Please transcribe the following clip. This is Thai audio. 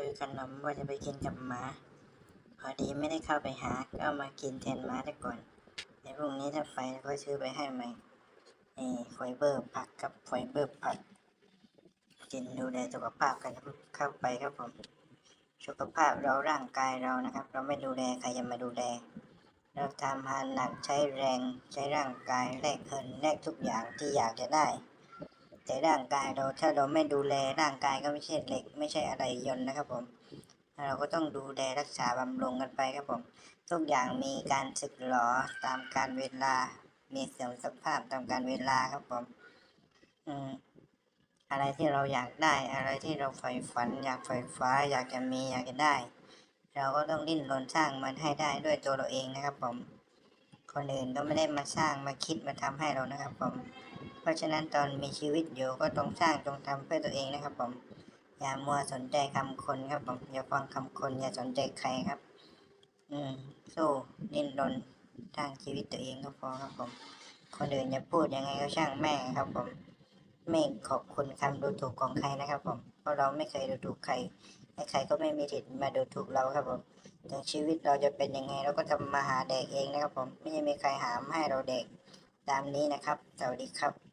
ซื้อขนมว่าจะไปกินกับหมา พอดีไม่ได้เข้าไปหา ก็เอามากินแทนหมาได้ก่อนเดี๋ยวพรุ่งนี้ถ้าไฟก็ซื้อไปให้ใหม่นี่ไฟเบอร์ผักกับไฟเบอร์ผัก กินดูแลสุขภาพกันเข้าไปครับผม สุขภาพเราร่างกายเรานะครับ เราไม่ดูแลใครจะมาดูแล เราทำงานหนักใช้แรงใช้ร่างกายแลกเงินแลกทุกอย่างที่อยากจะได้ แต่ร่างกายเราถ้าเราไม่ดูแลร่างกายก็ไม่ใช่เหล็ก ไม่ใช่อะไรยนต์นะครับผมเราก็ต้องดูแลรักษาบำรุงกันไปครับผมทุกอย่างมีการสึกหรอตามการเวลา มีเสื่อมสภาพตามการเวลาครับผม อืมอะไรที่เราอยากได้ อะไรที่เราใฝ่ฝัน อยากใฝ่ฟ้า อยากจะมีอยากจะได้ เราก็ต้องดิ้นรนสร้างมันให้ได้ด้วยตัวเราเองนะครับผม คนอื่นก็ไม่ได้มาสร้างมาคิดมาทำให้เรานะครับผม เพราะฉะนั้นตอนมีชีวิตอยู่ก็ต้องสร้างจงทำเพื่อตัวเองนะครับผม อย่ามัวสนใจคำคนครับผม อย่าฟังคำคนอย่าสนใจใครครับ อืมสู้ดิ้นรนสร้างชีวิตตัวเองก็พอครับผม คนอื่นจะพูดยังไงก็ช่างแม่ครับผม ไม่ขอบคุณคำดูถูกของใครนะครับผม เพราะเราไม่เคยดูถูกใคร ใครก็ไม่มีสิทธิ์มาดูถูกเราครับผมถึงชีวิตเราจะเป็นยังไงเราก็ทำมาหาเด็กเองนะครับผมไม่ใช่มีใครหามาให้เราเด็กตามนี้นะครับ สวัสดีครับ